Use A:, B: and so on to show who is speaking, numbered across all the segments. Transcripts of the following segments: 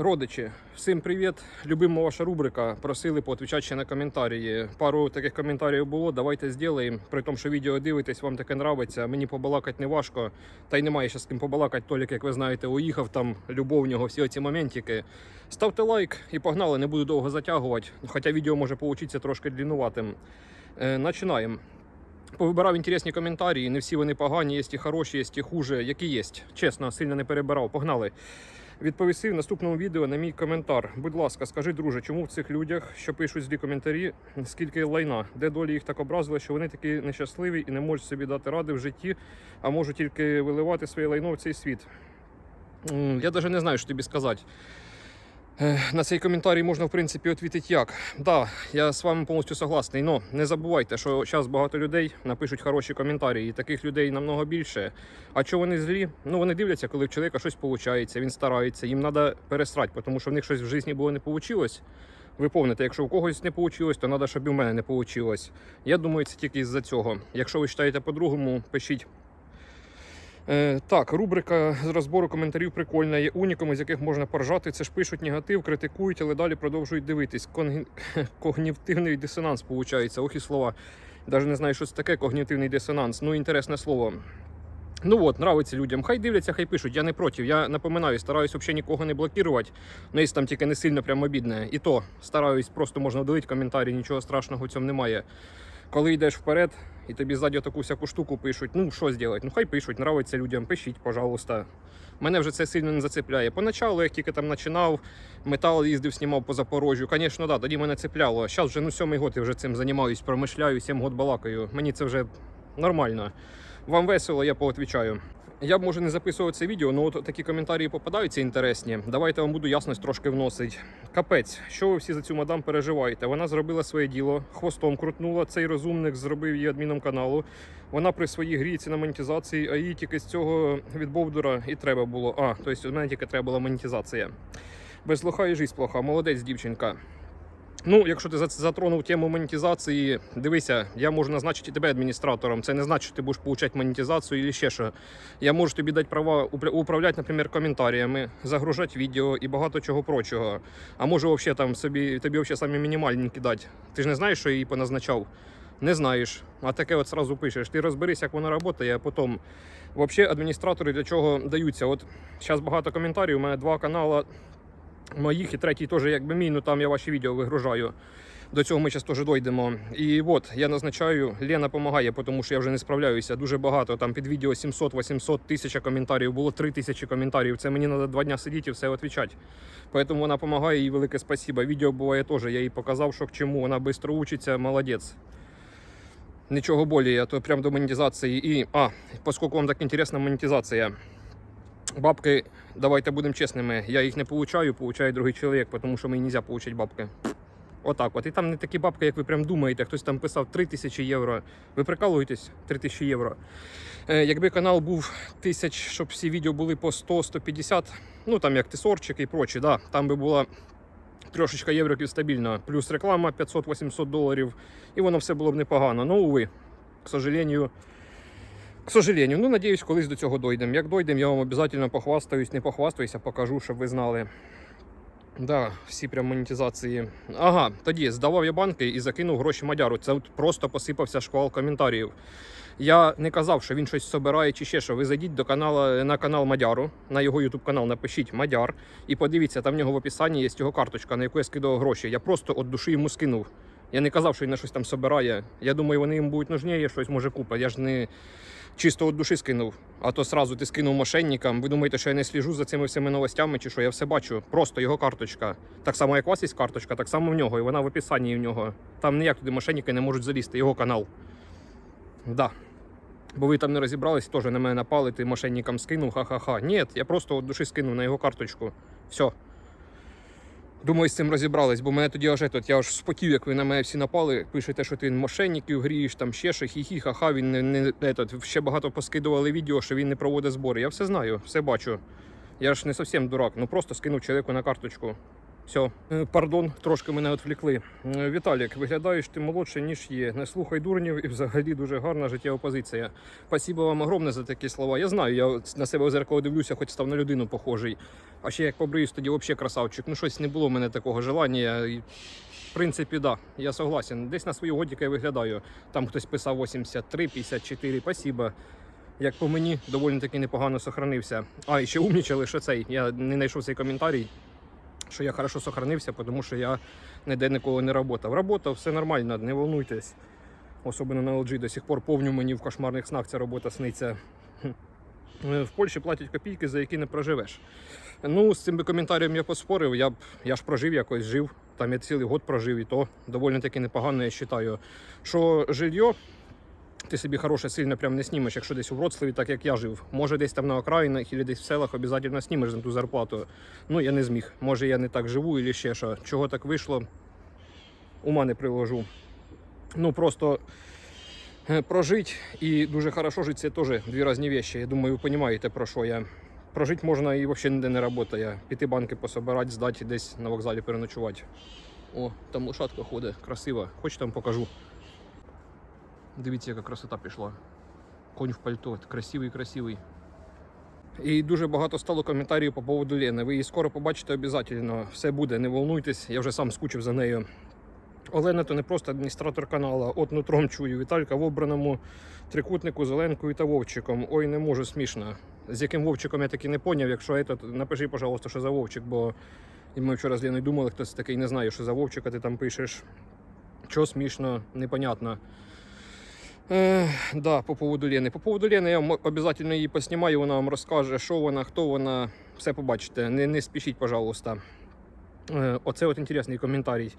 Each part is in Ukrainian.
A: Родичі, всім привіт! Любима ваша рубрика. Просили поотвічати на коментарі. Пару таких коментарів було. Давайте зробимо. При тому, що відео дивитесь, вам таке нравиться. Мені побалакати не важко. Та й немає ще з ким побалакати. Толік, як ви знаєте, уїхав там любов нього, всі оці моментики. Ставте лайк і погнали, не буду довго затягувати. Хоча відео може получитися трошки длінуватим. Е, Починаємо. Повибирав інтересні коментарі. Не всі вони погані, є і хороші, є і хуже, які є. Чесно, сильно не перебирав. Погнали. Відповісти в наступному відео на мій коментар. Будь ласка, скажи, друже, чому в цих людях, що пишуть злі коментарі, скільки лайна, де долі їх так образили, що вони такі нещасливі і не можуть собі дати ради в житті, а можуть тільки виливати своє лайно в цей світ. Я навіть не знаю, що тобі сказати. Е, На цей коментарій можна, в принципі, відповідати як. Да, я з вами повністю согласний. Но не забувайте, що зараз багато людей напишуть хороші коментарі, і таких людей намного більше. А що вони злі? Ну вони дивляться, коли в чоловіка щось виходить, він старається, їм треба пересрати, тому що в них щось в житті було не вийшло. Ви помните, якщо у когось не вийшло, то треба, щоб і в мене не вийшло. Я думаю, це тільки із-за цього. Якщо ви вважаєте по-другому, пишіть. Е, так, рубрика з розбору коментарів прикольна. Є уніками, з яких можна поржати. Це ж пишуть негатив, критикують, але далі продовжують дивитись. Конг... Когнітивний дисонанс виходить. Ох і слова. Навіть не знаю, що це таке когнітивний дисонанс. Ну, інтересне слово. Ну от, нравиться людям. Хай дивляться, хай пишуть. Я не проти. Я напоминаю, стараюсь взагалі нікого не блокувати. Ну, якщо там тільки не сильно прям обідне. І то стараюсь, просто можна удалити коментарі, нічого страшного в цьому немає. Коли йдеш вперед і тобі ззаді таку всяку штуку пишуть, ну що зробити? Ну хай пишуть, нравиться людям, пишіть, пожалуйста. Мене вже це сильно не зацепляє. Поначалу, як тільки там починав, метал їздив, знімав по Запорожжю. Звісно, да, тоді мене цепляло. Зараз вже ну сьомий год я вже цим займаюсь, промишляю, сім год балакаю. Мені це вже нормально. Вам весело, я поотвічаю. Я б може не записував це відео, але от такі коментарі попадаються інтересні. Давайте вам буду ясність трошки вносить. Капець, що ви всі за цю мадам переживаєте? Вона зробила своє діло, хвостом крутнула. Цей розумник зробив її адміном каналу. Вона при своїй гріці на монетизації, а їй тільки з цього від Бовдура і треба було. А, тобто у мене тільки треба була монетизація. Без лоха і жизнь плоха. Молодець, дівчинка. Ну, якщо ти затронув тему монетизації, дивися, я можу назначити тебе адміністратором. Це не значить, що ти будеш получати монетизацію і ще що. Я можу тобі дати права управляти, наприклад, коментарями, загружати відео і багато чого прочого. А можу взагалі там собі тобі взагалі самі мінімальні кидати. Ти ж не знаєш, що я її поназначав? Не знаєш. А таке от сразу пишеш. Ти розберись, як воно працює, а потім. Взагалі, адміністратори для чого даються? От зараз багато коментарів. У мене два канали моїх і третій теж якби мій, ну там я ваші відео вигружаю. До цього ми зараз теж дійдемо. І от я назначаю, Лена допомагає, тому що я вже не справляюся. Дуже багато. Там під відео 700-800 тисяч коментарів, було 3 тисячі коментарів. Це мені треба два дня сидіти і все відповідати. Тому вона допомагає, їй велике спасибо. Відео буває теж. Я їй показав, що к чому. Вона швидко учиться, молодець. Нічого а то прям до монетизації. І, а, поскольку вам так інтересна монетизація. Бабки, давайте будемо чесними, я їх не получаю, получає другий чоловік, тому що мені не можна получати бабки. Отак от. І там не такі бабки, як ви прям думаєте. Хтось там писав 3 тисячі євро. Ви прикалуєтесь? 3 тисячі євро. Е, якби канал був тисяч, щоб всі відео були по 100-150, ну там як тисорчик і прочі, да, там би була трошечка євроків стабільно. Плюс реклама 500-800 доларів, і воно все було б непогано. Ну, уви, к сожалению, к сожалению, ну надіюсь, колись до цього дойдемо. Як дойдемо, я вам обов'язково похвастаюсь, не похвастаюся, покажу, щоб ви знали. Да, всі прям монетизації. Ага, тоді здавав я банки і закинув гроші Мадяру. Це от просто посипався шквал коментарів. Я не казав, що він щось собирає чи ще що. Ви зайдіть до канала на канал Мадяру, на його ютуб канал напишіть Мадяр і подивіться, там в нього в описанні є його карточка, на яку я скидав гроші. Я просто від душі йому скинув. Я не казав, що він на щось там собирає. Я думаю, вони йому будуть нужніше, щось може купа. Я ж не чисто від душі скинув. А то сразу ти скинув мошенникам. Ви думаєте, що я не сліжу за цими всіми новостями, чи що я все бачу. Просто його карточка. Так само, як у вас є карточка, так само в нього. І вона в описанні в нього. Там ніяк туди мошенники не можуть залізти. Його канал. Да. Бо ви там не розібрались, теж на мене напали, ти мошенникам скинув, ха-ха-ха. Ні, я просто від душі скинув на його карточку. Все. Думаю, з цим розібрались, бо мене тоді аж тут, я аж спотів, як ви на мене всі напали. Пишете, що ти мошенників грієш, там ще що, хі-хі, ха-ха, він не, не етот. ще багато поскидували відео, що він не проводить збори. Я все знаю, все бачу. Я ж не зовсім дурак, ну просто скинув чоловіку на карточку. Все, пардон, трошки мене відвлекли. Е, Віталік, виглядаєш ти молодше, ніж є. Не слухай дурнів і взагалі дуже гарна життєва позиція. Спасибо вам огромне за такі слова. Я знаю, я на себе в зеркало дивлюся, хоч став на людину похожий. А ще як побриюсь, тоді взагалі красавчик. Ну щось не було в мене такого желання. В принципі, да, я согласен. Десь на свою годіка я виглядаю. Там хтось писав 83, 54, спасибо. Як по мені, доволі таки непогано сохранився. А, і ще умнічали, що цей. Я не знайшов цей коментарій, що я хорошо сохранився, тому що я ніде ніколи не працював. Работав, все нормально, не волнуйтесь. Особливо на LG до сих пор повню мені в кошмарних снах ця робота сниться. Е, В Польщі платять копійки, за які не проживеш. Ну, з цим коментарем я поспорив. Я б я ж прожив якось, жив. Там я цілий год прожив, і то доволі таки непогано, я вважаю. Що жилье ти собі хороше сильно прям не знімеш, якщо десь у Вроцлаві, так як я жив. Може, десь там на окраїнах або десь в селах обов'язково знімеш за ту зарплату. Ну, я не зміг. Може, я не так живу, або ще що. Чого так вийшло, ума не приложу. Ну, просто е, прожить і дуже хорошо жити це теж дві різні речі. Я думаю, ви розумієте, про що я. Прожити можна і взагалі ніде не працює. Піти банки пособирати, здати десь на вокзалі переночувати. О, там лошадка ходить, красива. Хоч там покажу. Дивіться, яка красота пішла. Конь в пальто, красивий, красивий. І дуже багато стало коментарів по поводу Лени. Ви її скоро побачите обов'язково. Все буде, не волнуйтесь, я вже сам скучив за нею. Олена то не просто адміністратор каналу, от нутром чую. Віталька в обраному трикутнику з Оленкою та Вовчиком. Ой, не можу смішно. З яким Вовчиком я таки не поняв. Якщо этот, напиши, пожалуйста, що за Вовчик, бо ми вчора з Леною думали, хтось такий не знає, що за Вовчика ти там пишеш. Що смішно, непонятно. Е, да, по поводу Лени. По поводу Лени я м- обов'язково її поснімаю, вона вам розкаже, що вона, хто вона. Все побачите. Не, не спішіть, пожалуйста. Е, Оце от інтересний коментарій.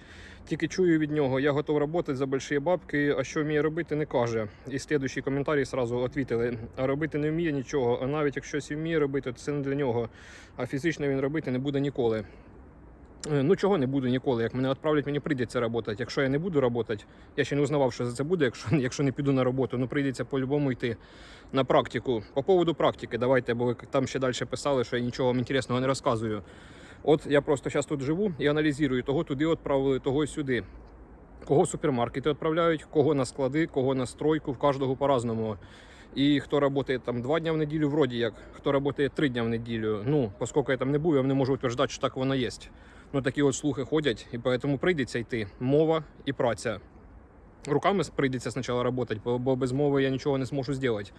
A: Тільки чую від нього, я готов працювати за больші бабки, а що вміє робити, не каже. І слідуючий коментарій сразу відповіли: робити не вміє нічого, а навіть якщо вміє робити, то це не для нього. А фізично він робити не буде ніколи. Е, Ну чого не буду ніколи. Як мене відправлять, мені прийдеться працювати. Якщо я не буду працювати, я ще не узнавав, що за це буде, якщо, якщо не піду на роботу, ну прийдеться по-любому йти на практику. По поводу практики, давайте, бо ви там ще далі писали, що я нічого вам інтересного не розказую. От я просто зараз тут живу і аналізую, того туди відправили, того сюди. Кого супермаркети відправляють, кого на склади, кого на стройку, в кожного по-разному. І хто працює там два дні в неділю, вроді як, хто працює три дні в неділю. Ну, оскільки я там не був, я не можу утверждати, що так воно є. Ну такі от слухи ходять, і тому прийдеться йти мова і праця. Руками прийдеться спочатку працювати, бо, бо без мови я нічого не зможу зробити.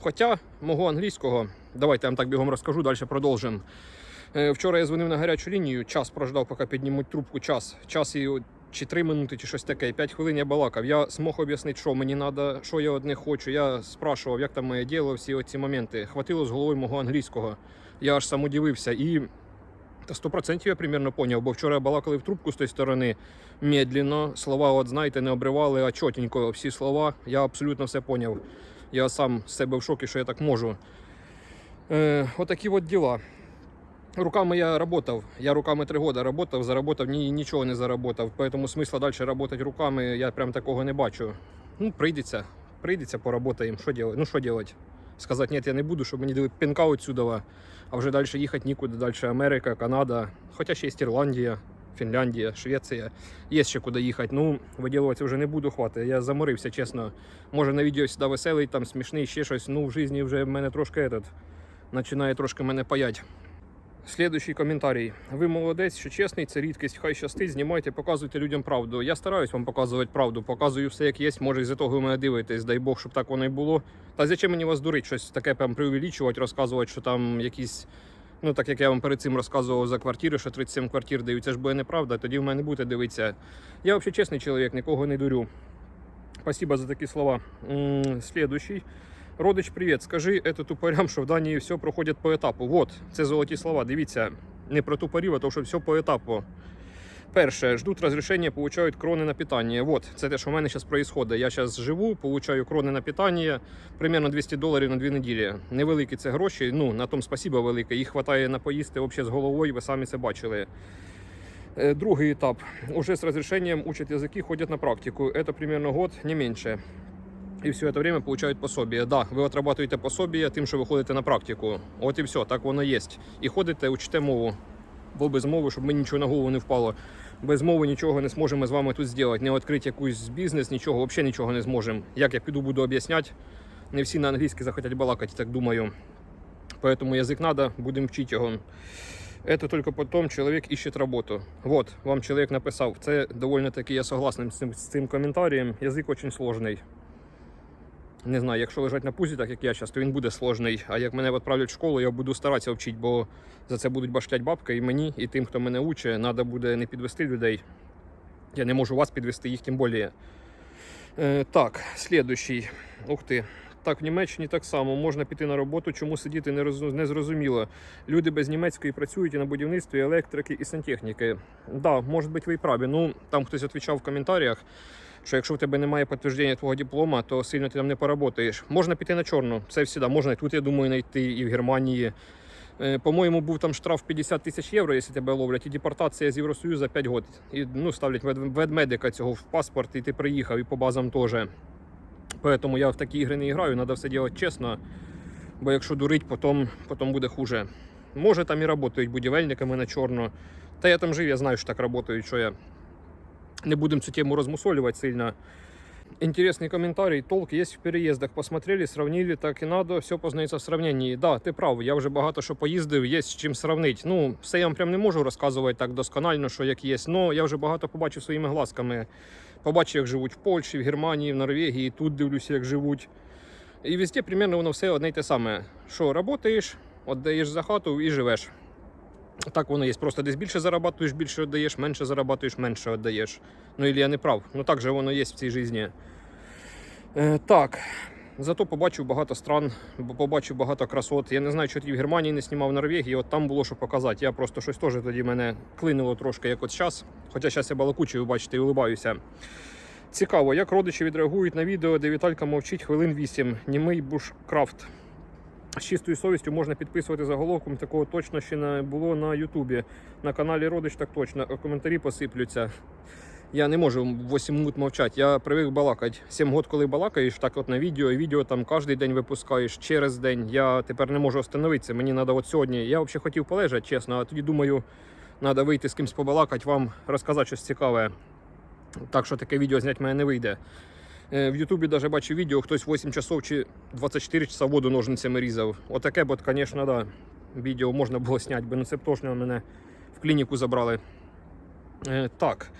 A: Хоча мого англійського, давайте я вам так бігом розкажу, далі продовжимо. Е, Вчора я дзвонив на гарячу лінію, час прождав, поки піднімуть трубку. Час. Час і чи 3 минути, чи щось таке. 5 хвилин я балакав. Я змог об'яснити, що мені треба, що я одне хочу. Я спрашував, як там моє діло, всі оці моменти. Хватило з головою мого англійського. Я аж сам удивився. І та 100% я примерно поняв, бо вчора балакали в трубку з тої сторони медленно. Слова, от знаєте, не обривали, а чотенько всі слова. Я абсолютно все поняв. Я сам з себе в шокі, що я так можу. Е, отакі от діла. Руками я работав. Я руками три года работав, заработав, ні, нічого не заработав. Поэтому смисла далі працювати руками я прям такого не бачу. Ну, прийдеться. Прийдеться, поработаємо. Що делать? Ну, що делать? Сказати, ні, я не буду, щоб мені дали пінка отсюда, а вже далі їхати нікуди. Далі Америка, Канада, хоча ще є Ірландія, Фінляндія, Швеція. Є ще куди їхати. Ну, виділуватися вже не буду хватить. Я заморився, чесно. Може на відео сюди веселий, там смішний, ще щось. Ну, в житті вже в мене трошки этот, починає трошки мене паять. Слідуючий коментарій. Ви молодець, що чесний, це рідкість, хай щастить, знімайте, показуйте людям правду. Я стараюсь вам показувати правду, показую все, як є. Може, із-за того ви мене дивитесь, дай Бог, щоб так воно і було. Та зачем мені вас дурить, щось таке прям преувеличувати, розказувати, що там якісь. Ну, так як я вам перед цим розказував за квартири, що 37 квартир дають, це ж буде неправда, тоді в мене будете дивитися. Я взагалі чесний чоловік, нікого не дурю. Спасибо за такі слова. М. Родич, привіт. Скажи это тупорям, що в Данії все проходить по етапу. Вот, це золоті слова. Дивіться, не про тупорів, а то, що все по етапу. Перше, ждуть розрішення, получають крони на питання. Вот, це те, що в мене зараз відбувається. Я зараз живу, получаю крони на питання, примерно 200 доларів на дві неділі. Невеликі це гроші, ну, на тому спасибо велике. Їх вистачає на поїсти взагалі з головою, ви самі це бачили. Е, Другий етап. Уже з розрішенням учат язики, ходять на практику. Это примерно год, не менше І все это время получають пособие. Да, ви отрабатуєте пособие тим, що ви ходите на практику. От і все, так воно є. І ходите, учите мову. бо без мови, щоб мені нічого на голову не впало. Без мови нічого не зможемо з вами тут зробити. Не відкрити якийсь бізнес, нічого, взагалі нічого не зможемо. Як я піду буду об'ясняти, не всі на англійській захотять балакати, так думаю. Поэтому язык надо, будем вчить його. Это только потом человек ищет работу. Вот, вам человек написав. Це довольно таки я согласен з цим, з цим коментарем. Язик очень сложний. Не знаю, якщо лежать на пузі, так як я зараз, то він буде сложний. А як мене відправлять в школу, я буду старатися вчити, бо за це будуть баштять бабки і мені, і тим, хто мене учить, треба буде не підвести людей. Я не можу вас підвести, їх тим більше. Е, так, слідущий. Ух ти. Так, в Німеччині так само можна піти на роботу, чому сидіти не, роз... не зрозуміло. Люди без німецької працюють і на будівництві, електрики і сантехніки. Да, може бути, ви і праві. Ну, там хтось відповідав в коментарях, що якщо в тебе немає підтвердження твого диплома, то сильно ти там не поработаєш. Можна піти на чорну, це завжди можна і тут, я думаю, знайти, і в Германії. Е, По-моєму, був там штраф 50 тисяч євро, якщо тебе ловлять, і депортація з Євросоюзу за 5 років. І ну, ставлять вед- ведмедика цього в паспорт, і ти приїхав, і по базам теж. Поэтому я в такі ігри не граю, треба все робити чесно. Бо якщо дурить, потім, потім буде хуже. Може там і працюють будівельниками на чорно. Та я там жив, я знаю, що так працюють, що я не будемо цю тему розмусолювати сильно. Интересный комментарий. Толк есть в переїздах. Посмотрели, сравнили, так і надо. Все познається в сравненні. Да, ти прав. Я вже багато що поїздив, є з чим сравнити. Ну, все я вам прям не можу розказувати так досконально, що як є. Ну, я вже багато побачив своїми глазками. Побачив, як живуть в Польщі, в Германії, в Норвегії, тут дивлюся, як живуть. І везде примерно воно все одне й те саме. Що працюєш, віддаєш за хату і живеш. Так воно є. Просто десь більше зарабатуєш, більше віддаєш, менше зарабатуєш, менше віддаєш. Ну, і я не прав. Ну так же воно є в цій житті. Е, так. Зато побачив багато стран, побачив багато красот. Я не знаю, що ти в Германії не знімав в Норвегії, от там було що показати. Я просто щось теж тоді мене клинило трошки, як от зараз. Хоча зараз я балакучий, бачите, і улибаюся. Цікаво, як родичі відреагують на відео, де Віталька мовчить хвилин 8. Німий бушкрафт. З чистою совістю можна підписувати заголовком. Такого точно ще не було на Ютубі. На каналі Родич так точно. Коментарі посиплються. Я не можу 8 минут мовчати. Я привик балакати. 7 років, коли балакаєш, так от на відео, відео там кожен день випускаєш через день. Я тепер не можу остановитися. Мені треба от сьогодні. Я взагалі хотів полежати, чесно, а тоді думаю, треба вийти з кимось побалакати, вам розказати щось цікаве. Так що таке відео зняти мене не вийде. Е, В Ютубі навіть бачив відео, хтось 8 часов чи 24 часа воду ножницями різав. Отаке, бо, звісно, да, відео можна було зняти, бо ну це б точно мене в клініку забрали. Е, так,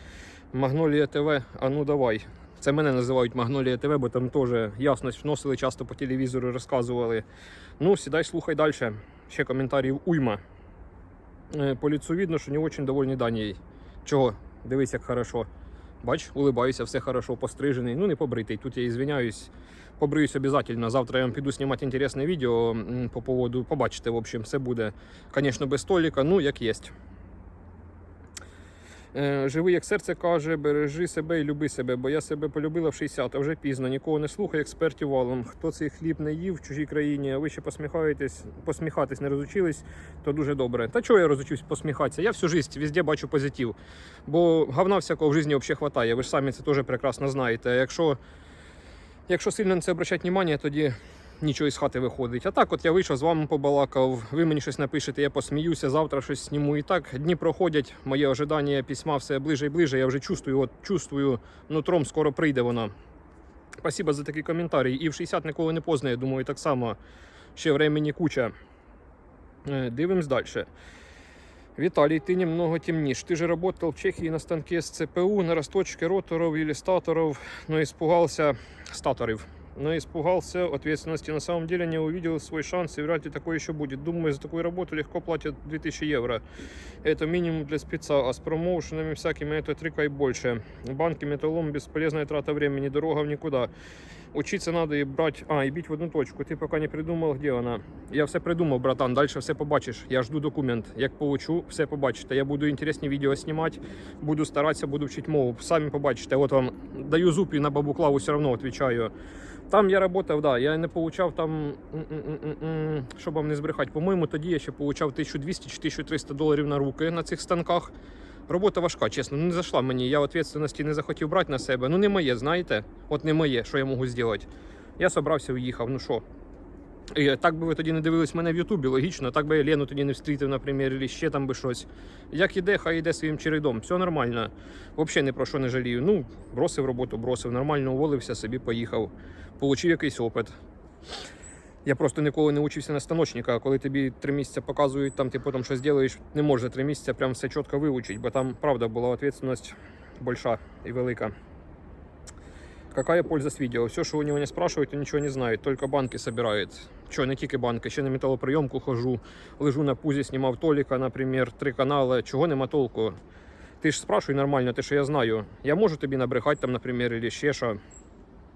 A: Магнолія ТВ, а ну давай. Це мене називають Магнолія ТВ, бо там теж ясність вносили, часто по телевізору розказували. Ну, сідай, слухай далі. Ще коментарів уйма. Е, По лицу видно, що не дуже довольні Данією. Чого? Дивись, як хорошо. Бач, улибаюся, все хорошо, пострижений. Ну, не побритий. Тут я ізвиняюсь. Побриюсь обов'язково. Завтра я вам піду знімати інтересне відео по поводу. Побачите, в общем, все буде, звісно, без століка, ну як є. Е, Живи, як серце каже, бережи себе і люби себе, бо я себе полюбила в 60, а вже пізно. Нікого не слухай, експертів валом. Хто цей хліб не їв в чужій країні, а ви ще посміхаєтесь, посміхатись не розучились, то дуже добре. Та чого я розучусь посміхатися? Я всю життя везде бачу позитив. Бо говна всякого в житті взагалі хватає. Ви ж самі це теж прекрасно знаєте. Якщо, якщо сильно на це обращати увагу, тоді нічого із хати виходить. А так, от я вийшов з вами побалакав, ви мені щось напишете, я посміюся, завтра щось зніму. І так дні проходять, моє ожидання письма все ближе і ближе. Я вже чувствую, от чувствую, нутром скоро прийде воно. Спасибо за такий коментарі. І в 60 ніколи не поздно, я думаю, так само ще времени куча. Е, Дивимось далі. Виталий, ты немного темнишь. Ты же работал в Чехии на станке с ЦПУ, на росточке роторов или статоров, но испугался статоров. Но испугался ответственности. На самом деле не увидел свой шанс, и вряд ли такое еще будет. Думаю, за такую работу легко платят 2000 евро. Это минимум для спеца, а с промоушенами всякими это три и больше. Банки, металлом, бесполезная трата времени, дорога в никуда. Учиться надо и брать, а, и бить в одну точку. Ты пока не придумал, где она. Я все придумав, братан. Дальше все побачиш. Я жду документ. Як получу, все побачите. Я буду інтересні відео знімати, буду старатися, буду вчити мову. Самі побачите. От вам даю зуб і на бабу Клаву все одно відповідаю. Там я працював, да, я не получав там, щоб вам не збрехати. По-моєму, тоді я ще получав 1200 чи 1300 доларів на руки на цих станках. Робота важка, чесно, не зайшла мені. Я відповідальності не захотів брати на себе. Ну не моє, знаєте? От не моє, що я можу зробити. Я собрався, уїхав. Ну що? І так би ви тоді не дивились мене в Ютубі, логічно, так би я Лену тоді не встрітив, наприклад, або ще там би щось. Як іде, хай іде своїм чередом, все нормально. Взагалі ні про що не жалію. Ну, бросив роботу, бросив, нормально уволився, собі поїхав. Получив якийсь опит. Я просто ніколи не учився на станочника, коли тобі три місяці показують, там ти потім щось робиш, не можеш три місяці прям все чітко вивчити, бо там правда була відповідальність більша і велика. Какая польза с видео? Все, что у него не спрашивают, он ничего не знает, только банки собирает. Че, не тільки банки, ще на металоприйомку хожу, лежу на пузі, знімав Толіка, наприклад, три канали. Чого нема толку? Ти ж спрашуй нормально, те, що я знаю. Я можу тобі набрехати там, наприклад, или ще що.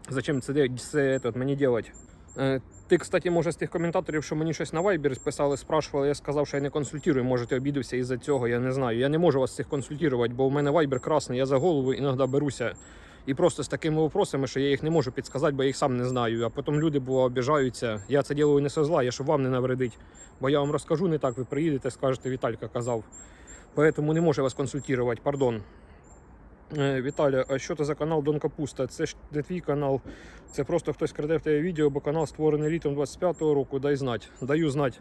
A: Зачем це, де- це этот, мені делать? Е, Ти, кстати, може, з тих коментаторів, що мені щось на Viber писали, спрашували, я сказав, що я не консультирую, може, ти обідався із-за цього, я не знаю. Я не можу вас цих консультувати, бо у мене Viber красний, я за голову іноді беруся. І просто з такими вопросами, що я їх не можу підсказати, бо я їх сам не знаю. А потім люди бува обіжаються. Я це ділаю не со зла, я щоб вам не навредить. Бо я вам розкажу не так, ви приїдете, скажете, Віталька казав. Поэтому не можу вас консультувати, пардон. Е, Віталя, а що це за канал Дон Капуста? Це ж не твій канал. Це просто хтось краде в тебе відео, бо канал створений літом 25-го року. Дай знать. Даю знать.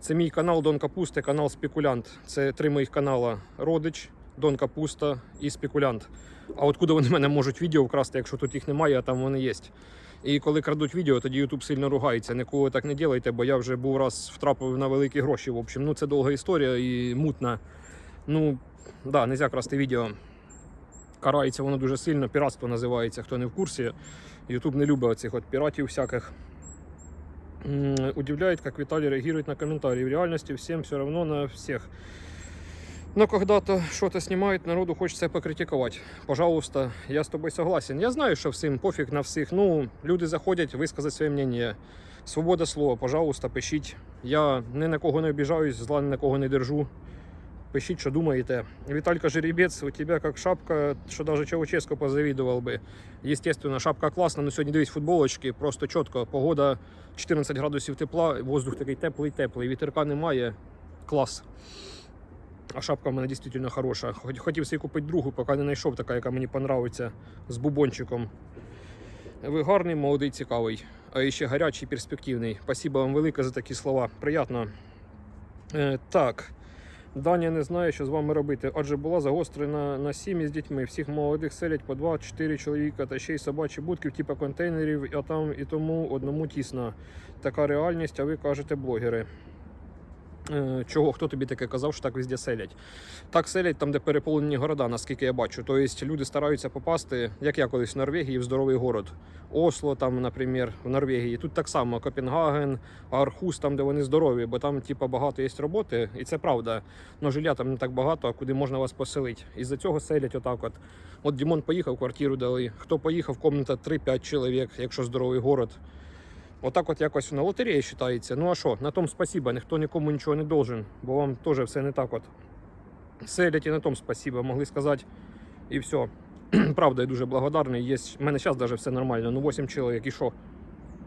A: Це мій канал Дон Капусти, канал Спекулянт. Це три моїх канала: Родич, Дон Капуста і Спекулянт. А откуда вони мене можуть відео вкрасти, якщо тут їх немає, а там вони є. І коли крадуть відео, тоді YouTube сильно ругається. Ніколи так не делайте, бо я вже був раз втрапив на великі гроші. В общем, ну це довга історія і мутна. Ну, да, нельзя красти відео. Карається воно дуже сильно, піратство називається, хто не в курсі. YouTube не любить оцих от піратів всяких. Удивляет, как Виталий реагирует на комментарии. В реальности всем все равно на всех. Но когда-то что-то снимает, народу хочется покритиковать. Пожалуйста, я с тобой согласен. Я знаю, що всім пофіг на всіх. Ну, люди заходять висказати своє мнение. Свобода слова, пожалуйста, пишіть. Я ні на кого не обіжаюсь, зла ні на кого не держу. Пишіть, що думаєте. Віталька Жеребець, у тебе як шапка, що навіть Чауческо позавідував би. Естественно, шапка класна, але сьогодні дивись футболочки, просто чітко. Погода 14 градусів тепла, воздух такий теплий-теплий, вітерка немає. Клас. А шапка в мене дійсно хороша. Хотів собі купити другу, поки не знайшов така, яка мені подобається, з бубончиком. Ви гарний, молодий, цікавий, а ще гарячий, перспективний. Спасибо вам велике за такі слова. Приятно. Е, так. Даня не знає, що з вами робити, адже була загострена на сім'ї з дітьми. Всіх молодих селять по 2-4 чоловіка та ще й собачі будки, типу контейнерів, а там і тому одному тісно. Така реальність, а ви кажете блогери. Е, Чого хто тобі таке казав, що так везде селять? Так селять там, де переполонені города, наскільки я бачу. Тобто люди стараються попасти, як я колись в Норвегії, в здоровий город. Осло, там, наприклад, в Норвегії. Тут так само Копенгаген, Архус, там, де вони здорові, бо там, типа, багато є роботи, і це правда. Но жилья там не так багато, а куди можна вас поселити. Із-за цього селять отак. От От Дімон поїхав, квартиру дали. Хто поїхав, комната 3-5 чоловік, якщо здоровий город. Отак от якось на лотереї вважається. Ну а що, на тому спасіба, ніхто нікому нічого не должен, бо вам теж все не так от. Селять і на тому спасіба, могли сказати, і все. Правда, я дуже благодарний. Є... У мене зараз навіть все нормально. Ну 8 чоловік і що?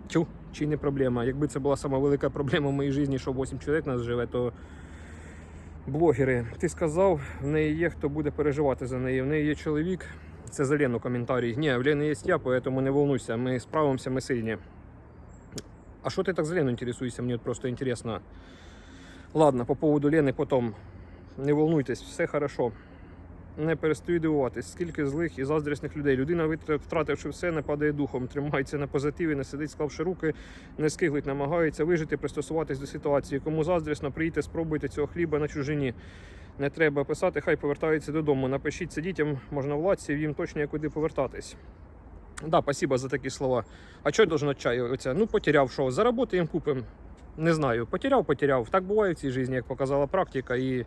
A: Тю, чи не проблема. Якби це була сама велика проблема в моїй житті, що 8 чоловік нас живе, то блогери. Ти сказав, в неї є хто буде переживати за неї. В неї є чоловік. Це за Лену коментарій. Ні, в Лени є я, поэтому не волнуйся. Ми справимося, ми сильні. А что ты так за Лену интересуешься? Мне просто интересно. Ладно, по поводу Лени потом. Не волнуйтесь, все хорошо. Не перестаю дивуватись, скільки злих і заздрісних людей. Людина, втративши все, не падає духом, тримається на позитиві, не сидить, склавши руки, не скиглить, намагається вижити, пристосуватись до ситуації. Кому заздрісно, приїдьте, спробуйте цього хліба на чужині. Не треба писати, хай повертаються додому. Напишіть це дітям, можна владці, їм точно є куди повертатись. Да, спасибо за такі слова. А що я должен отчаюватися? Ну, потеряв що, заработаємо, купимо. Не знаю, потеряв, потеряв. Так буває в цій житті, як показала практика. І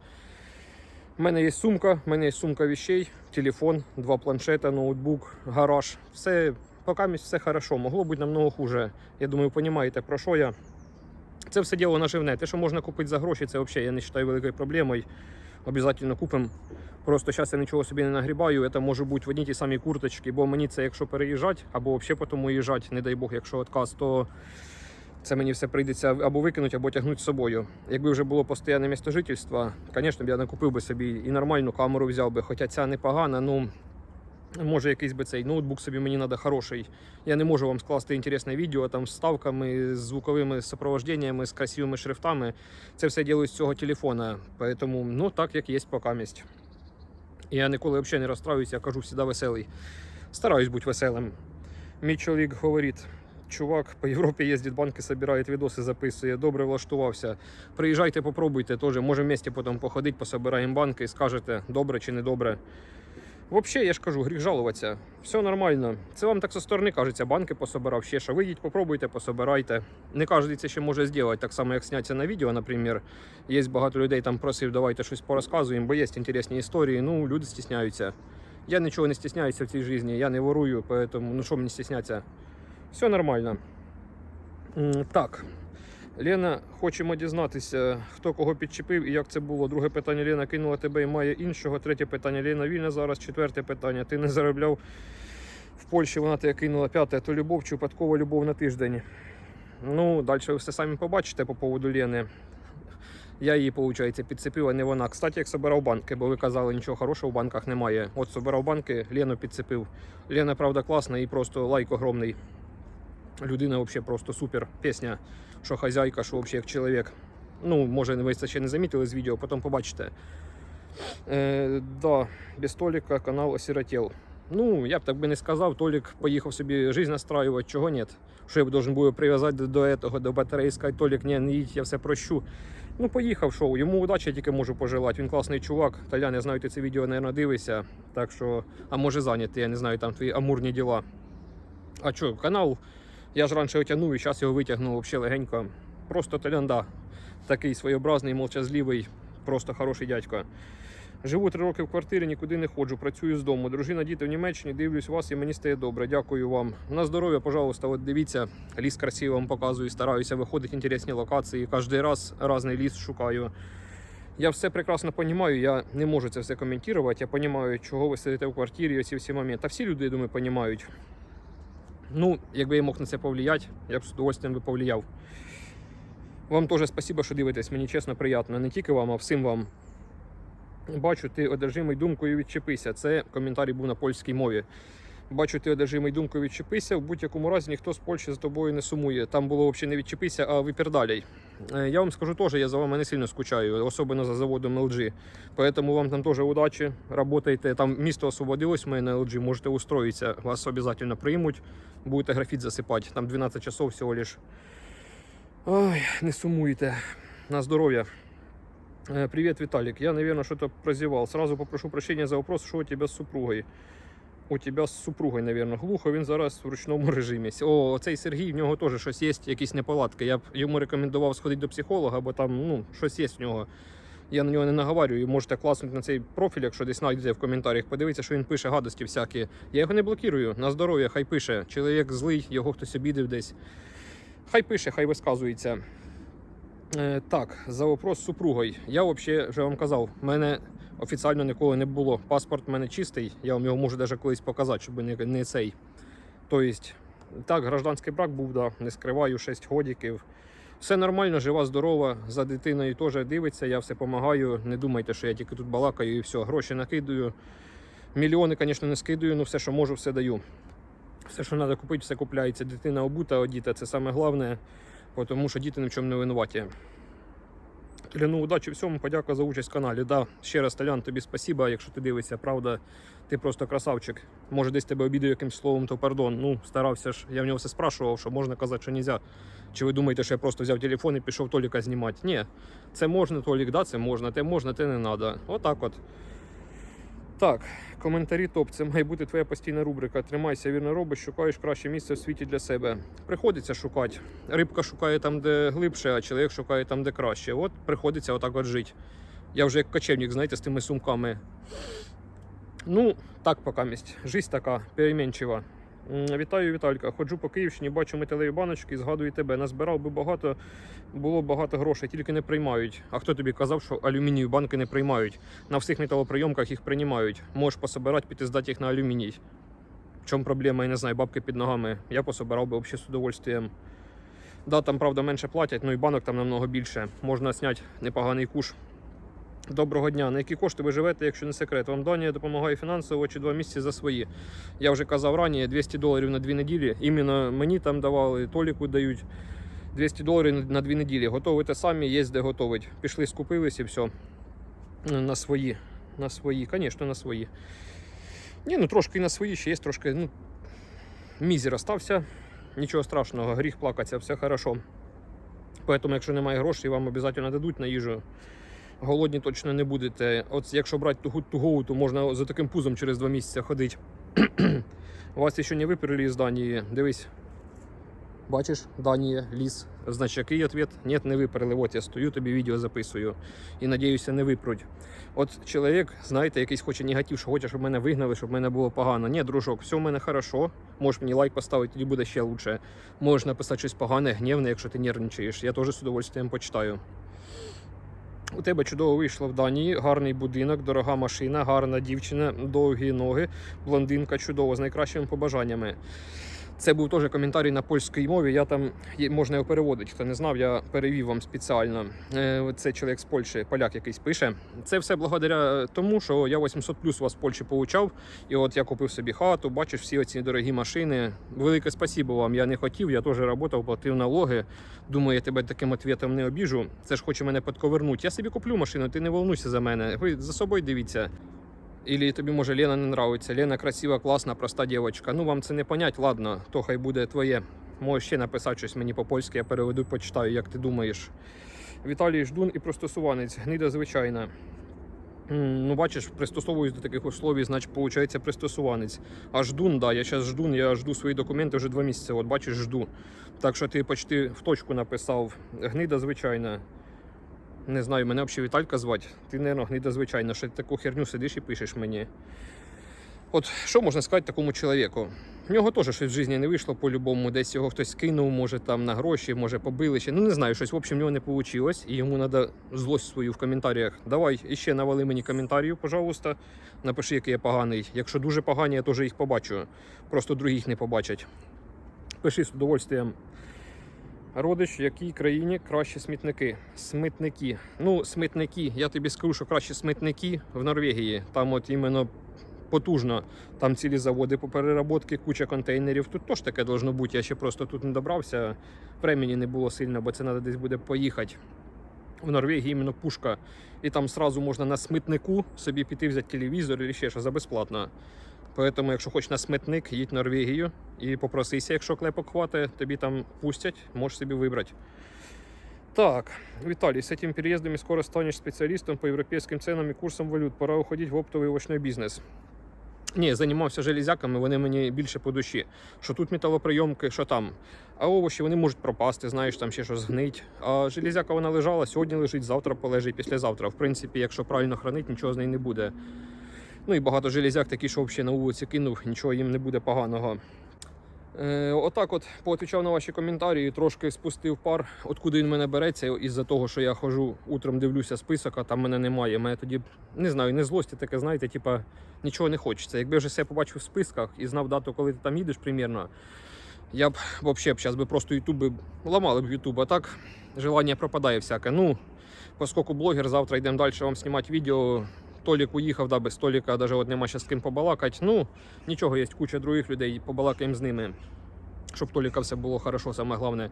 A: в мене є сумка, в мене є сумка вещей, телефон, два планшета, ноутбук, гараж. Все, поки все хорошо. Могло бути намного хуже. Я думаю, розумієте, про що я. Це все діло наживне. Те, що можна купити за гроші, це взагалі я не вважаю великою проблемою. Обязательно купимо. Просто зараз я нічого собі не нагрібаю. Це може бути в одній тій самій курточці, бо мені це, якщо переїжджати, або взагалі потім уїжджати, не дай Бог, якщо відказ, то це мені все прийдеться або викинути, або тягнути з собою. Якби вже було постійне місто жительства, звісно б я не купив би собі і нормальну камеру взяв би, хоча ця непогана, ну Може, якийсь би цей ноутбук собі мені треба хороший. Я не можу вам скласти інтересне відео там з ставками, з звуковими супроводженнями, з красивими шрифтами. Це все ділаю з цього телефона. Поэтому, ну так як є покамість. Я ніколи взагалі не розстраюся, я кажу завжди веселий. Стараюсь бути веселим. Мій чоловік говорить. Чувак по Європі їздить, банки собирає, відоси записує, добре влаштувався. Приїжджайте, попробуйте теж. Може, вместе потім походити, пособираємо банки і скажете, добре чи не добре. Взагалі, я ж кажу, гріх жалуватися. Все нормально. Це вам так со сторони кажеться, банки пособирав, ще що. Вийдіть, попробуйте, пособирайте. Не кожен це ще може зробити, так само, як зняття на відео, наприклад. Є багато людей там просив, давайте щось порозказуємо, бо є інтересні історії. Ну, люди стісняються. Я нічого не стісняюся в цій житті, я не ворую, поэтому, ну що мені стіснятися? Все нормально. Так. Лена, хочемо дізнатися, хто кого підчепив і як це було. Друге питання Лена кинула тебе і має іншого. Третє питання Лена вільна зараз. Четверте питання. Ти не заробляв в Польщі, вона тебе кинула. П'яте, то любов чи випадкова любов на тиждень. Ну, далі ви все самі побачите по поводу Лени. Я її, виходить, підцепив, а не вона. Кстати, як собирав банки, бо ви казали, нічого хорошого в банках немає. От собирав банки, Лену підцепив. Лена, правда, класна і просто лайк огромний. Людина взагалі просто супер. Пісня, що хазяйка, що взагалі як чоловік. Ну, може, ви це ще не замітили з відео, потім побачите. Е, да, без Толіка канал осиротел. Ну, я б так би не сказав, Толік поїхав собі жизнь настраювати, чого ні. Що я б должен був прив'язати до, до этого, до батареї, сказати, Толік, ні, не їдь, я все прощу. Ну, поїхав, шоу. Йому удачі я тільки можу пожелати. Він класний чувак. Талян, я знаю, ти це відео, мабуть, дивишся. Так що, а може зайнятий, я не знаю, там твої амурні діла. А що, канал, я ж раніше тягнув і зараз його витягнув взагалі легенько. Просто Талян, да. Такий своєобразний, молчазливий, просто хороший дядько. Живу три роки в квартирі, нікуди не ходжу, працюю з дому. Дружина, діти в Німеччині, дивлюсь вас і мені стає добре. Дякую вам. На здоров'я, пожалуйста, от дивіться, ліс красивий вам показую, стараюся виходити інтересні локації. Кожен раз різний ліс шукаю. Я все прекрасно розумію, я не можу це все коментувати. Я розумію, чого ви сидите в квартирі, оці всі моменти. Та всі люди, я думаю, розуміють. Ну, якби я мог на це повлияти, я б з удовольствием би повлияв. Вам теж спасибо, що дивитесь. Мені чесно приємно. Не тільки вам, а всім вам. Бачу, ти одержимий думкою відчепися. Це коментарій був на польській мові. Бачу, ти одержимий думкою відчепися. В будь-якому разі ніхто з Польщі за тобою не сумує. Там було взагалі не відчепися, а випердаляй. Е, Я вам скажу теж, я за вами не сильно скучаю, особливо за заводом LG. Поэтому вам там теж удачі, работайте. Там місто освободилось мене на LG, можете устроїтися. Вас обов'язково приймуть, будете графіт засипати. Там 12 часов всього лиш. Ой, не сумуйте. На здоров'я. Э, Привет, Виталик. Я, наверное, что-то. Сразу попрошу прощения за вопрос, что у тебя с супругой. У тебя з супругою, наверное. Глухо він зараз в ручному режимі. О, цей Сергій, в нього теж щось є, якісь неполадки. Я б йому рекомендував сходити до психолога, бо там ну, щось є в нього. Я на нього не наговорюю. Можете класнути на цей профіль, якщо десь знайдете в коментарях. Подивіться, що він пише гадості всякі. Я його не блокірую. На здоров'я, хай пише. Чоловік злий, його хтось обідив десь. Хай пише, хай висказується. Е, так, за вопрос з супругою. Я взагалі вже вам казав, в мене офіційно ніколи не було. Паспорт в мене чистий, я вам його можу навіть колись показати, щоб не, не цей. Тобто, так, гражданський брак був, да, не скриваю 6 годиків. Все нормально, жива, здорова, за дитиною теж дивиться, я все допомагаю. Не думайте, що я тільки тут балакаю і все. Гроші накидаю. Мільйони, звісно, не скидаю, але все, що можу, все даю. Все, що треба купити, все купляється. Дитина обута, одіта, це саме головне, тому що діти ні в чому не винуваті. Ляну, удачі всьому, подяка за участь в каналі. Да, ще раз, Талян, тобі спасіба, якщо ти дивишся, правда, ти просто красавчик. Може, десь тебе обідаю якимсь словом, то пардон. Ну, старався ж, я в нього все спрашував, що можна казати, що нельзя. Чи ви думаєте, що я просто взяв телефон і пішов Толіка знімати? Ні, це можна, Толік, да, це можна, те можна, те не треба. Отак от. Так, коментарі топ. Це має бути твоя постійна рубрика. Тримайся, вірно робиш, шукаєш краще місце в світі для себе. Приходиться шукати. Рибка шукає там, де глибше, а чоловік шукає там, де краще. От приходиться отак от жити. Я вже як кочевник, знаєте, з тими сумками. Ну, так поки місць. Жизнь така, перемінчива. Вітаю, Віталька. Ходжу по Київщині, бачу металеві баночки, згадую тебе. Назбирав би багато, було багато грошей, тільки не приймають. А хто тобі казав, що алюмінієві банки не приймають? На всіх металоприйомках їх приймають. Можеш пособирати, піти здати їх на алюміній. В чому проблема, я не знаю, бабки під ногами. Я пособирав би взагалі з удовольствием. Да, там, правда, менше платять, ну і банок там намного більше. Можна зняти непоганий куш. Доброго дня. На які кошти ви живете, якщо не секрет? Вам Данія допомагає фінансово чи два місяці за свої. Я вже казав раніше, 200 доларів на дві неділі. Іменно мені там давали, Толіку дають 200 доларів на дві неділі. Готовите самі, є де готовить. Пішли, скупились і все. На свої. На свої, звісно, на свої. Ні, ну трошки на свої, ще є трошки. Ну, мізер остався. Нічого страшного, гріх плакатися, все хорошо. Поэтому, якщо немає грошей, вам обов'язково дадуть на їжу. Голодні точно не будете. От якщо брати тугу тугову, то можна за таким пузом через два місяці ходити. Вас ще не виперли з Данії. Дивись. Бачиш, Данія, ліс. Значить, який відповідь? Ні, не виперли. От я стою, тобі відео записую. І надіюся, не випруть. От чоловік, знаєте, якийсь хоче негатив, що хоче, щоб мене вигнали, щоб мене було погано. Ні, дружок, все в мене хорошо. Можеш мені лайк поставити, тоді буде ще лучше. Можеш написати щось погане, гнівне, якщо ти нервничаєш. Я теж з удовольствием почитаю. У тебе чудово вийшло в Данії, гарний будинок, дорога машина, гарна дівчина, довгі ноги, блондинка чудово з найкращими побажаннями. Це був теж коментарій на польській мові. Я там можна його переводити. Хто не знав, я перевів вам спеціально. Е, Це чоловік з Польщі, поляк якийсь пише. Це все благодаря тому, що я 800 плюс вас в Польщі получав. І от я купив собі хату, бачиш всі оці дорогі машини. Велике спасибо вам. Я не хотів, я теж працював, платив налоги. Думаю, я тебе таким ответом не обіжу. Це ж хоче мене підковернути. Я собі куплю машину, ти не волнуйся за мене. Ви за собою дивіться. Ілі тобі може Лена не нравиться. Лена красива, класна, проста дівчинка. Ну вам це не понять, ладно, то хай буде твоє. Можеш ще написати щось мені по-польськи, я переведу, почитаю, як ти думаєш. Віталій Ждун і пристосуванець. Гнида звичайна. Ну, бачиш, пристосовуюсь до таких условій, значить, виходить пристосуванець. А ждун, да, я зараз ждун, я жду свої документи вже два місяці. От бачиш, жду. Так що ти почти в точку написав. Гнида звичайна. Не знаю, мене взагалі Віталька звати. Ти, не гнида звичайно, що ти таку херню сидиш і пишеш мені. От що можна сказати такому чоловіку? В нього теж щось в житті не вийшло по-любому. Десь його хтось кинув, може там на гроші, може побили ще. Ну не знаю, щось в общем в нього не вийшло. І йому треба злость свою в коментарях. Давай іще навали мені коментарів, пожалуйста. Напиши, який я поганий. Якщо дуже погані, я теж їх побачу. Просто других не побачать. Пиши з удовольствием. Родич, в якій країні кращі смітники? Смітники. Ну, смітники. Я тобі скажу, що кращі смітники в Норвегії. Там от іменно потужно. Там цілі заводи по переработці, куча контейнерів. Тут теж таке должно бути. Я ще просто тут не добрався. Времени не було сильно, бо це треба десь буде поїхати. В Норвегії іменно пушка. І там сразу можна на смітнику собі піти взяти телевізор і ще що за безплатно. Поэтому, якщо хочеш на смітник, їдь в Норвегію і попросися, якщо клепок хватає, тобі там пустять, можеш собі вибрати. Так, Виталий, с этим переездом и скоро станешь специалистом по европейским ценам и курсам валют. Пора уходить в оптовий овочний бізнес. Ні, займався железяками, вони мені більше по душі. Що тут металоприйомки, що там. А овочі вони можуть пропасти, знаєш, там ще щось згнить. А железяка вона лежала, сьогодні лежить, завтра полежить, післязавтра. В принципі, якщо правильно хранить, нічого з неї не буде. Ну і багато железяк такі, що взагалі на вулиці кинув, нічого їм не буде поганого. Е, отак от поотвічав на ваші коментарі, трошки спустив пар, откуди він мене береться, із-за того, що я хожу утром дивлюся список, а там мене немає. Мене тоді не знаю, не злості таке, знаєте, типа нічого не хочеться. Якби вже все побачив в списках і знав дату, коли ти там їдеш примірно, я б взагалі зараз би просто Ютуб ламали б Ютуб, а так желання пропадає всяке. Ну, поскольку блогер, завтра йдемо далі вам знімати відео. Толік уїхав, да, без Толіка, навіть от нема ще з ким побалакати. Ну, нічого, є куча других людей, побалакаємо з ними. Щоб Толіка все було хорошо, саме головне.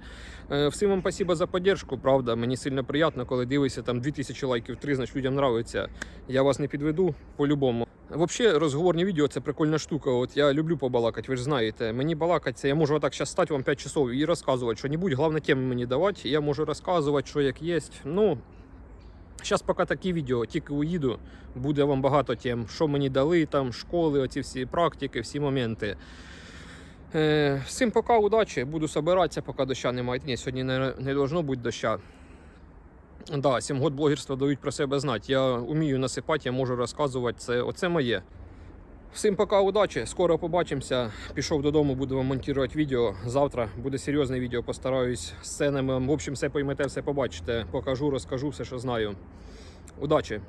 A: Е, Всім вам спасибо за поддержку, правда. Мені сильно приємно, коли дивишся там 2000 лайків, 3, значить людям нравиться. Я вас не підведу по-любому. Взагалі, розговорні відео це прикольна штука. От я люблю побалакати, ви ж знаєте. Мені балакати це я можу отак зараз стати вам 5 часов і розказувати що-небудь. Головне теми мені давати. Я можу розказувати, що як є. Ну, Зараз поки такі відео, тільки уїду, буде вам багато тем, що мені дали, там школи, оці всі практики, всі моменти. Е, всім пока, удачі. Буду собиратися, поки доща немає. Ні, сьогодні не, не должно бути доща. Да, 7 год блогерства дають про себе знати. Я вмію насипати, я можу розказувати. Це, оце моє. Всім пока, удачі. Скоро побачимося. Пішов додому, буду вам монтувати відео. Завтра буде серйозне відео, постараюсь сценами. В общем, все поймете, все побачите. Покажу, розкажу все, що знаю. Удачі!